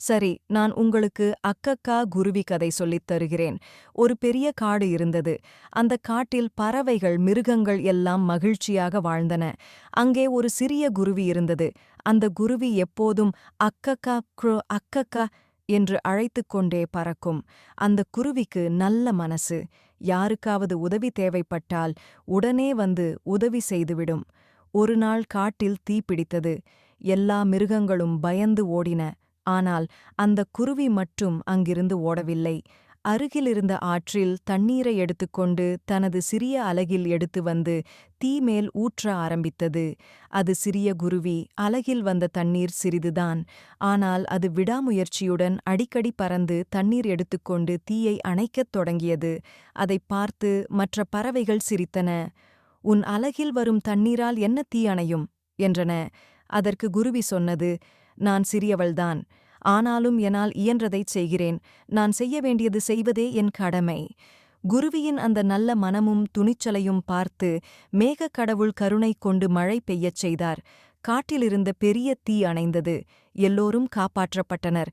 சரி நான் உங்களுக்கு அக்கக்கா குருவி கதை சொல்லித் தருகிறேன். ஒரு பெரிய காடு இருந்தது. அந்த காட்டில் பறவைகள் மிருகங்கள் எல்லாம் மகிழ்ச்சியாக வாழ்ந்தன. அங்கே ஒரு சிறிய குருவி இருந்தது. அந்த குருவி எப்போதும் அக்கக்கா க்ரு அக்கக்கா என்று அழைத்துக் கொண்டே பறக்கும். அந்த குருவிக்கு நல்ல மனசு. யாருக்காவது உதவி தேவைப்பட்டால் உடனே வந்து உதவி செய்துவிடும். ஒரு நாள் காட்டில் தீ பிடித்தது. எல்லா மிருகங்களும் பயந்து ஓடின. ஆனால் அந்த குருவி மட்டும் அங்கிருந்து ஓடவில்லை. அருகிலிருந்த ஆற்றில் தண்ணீரை எடுத்துக்கொண்டு தனது சிறிய அலகில் எடுத்து வந்து தீ மேல் ஊற்ற ஆரம்பித்தது. அது சிறிய குருவி அலகில் வந்த தண்ணீர் சிறிதுதான். ஆனால் அது விடாமுயற்சியுடன் அடிக்கடி பறந்து தண்ணீர் எடுத்துக்கொண்டு தீயை அணைக்கத் தொடங்கியது. அதைப் பார்த்து மற்ற பறவைகள் சிரித்தன. உன் அலகில் வரும் தண்ணீரால் என்ன தீ அணையும்? என்றன. அதற்கு குருவி சொன்னது நான் சிறியவள்தான். ஆனாலும் என்னால் இயன்றதைச் செய்கிறேன். நான் செய்ய வேண்டியது செய்வதே என் கடமை. குருவியின் அந்த நல்ல மனமும் துணிச்சலையும் பார்த்து மேகக் கடவுள் கருணை கொண்டு மழை பெய்யச் செய்தார். காட்டிலிருந்த பெரிய தீ அணைந்தது. எல்லோரும் காப்பாற்றப்பட்டனர்.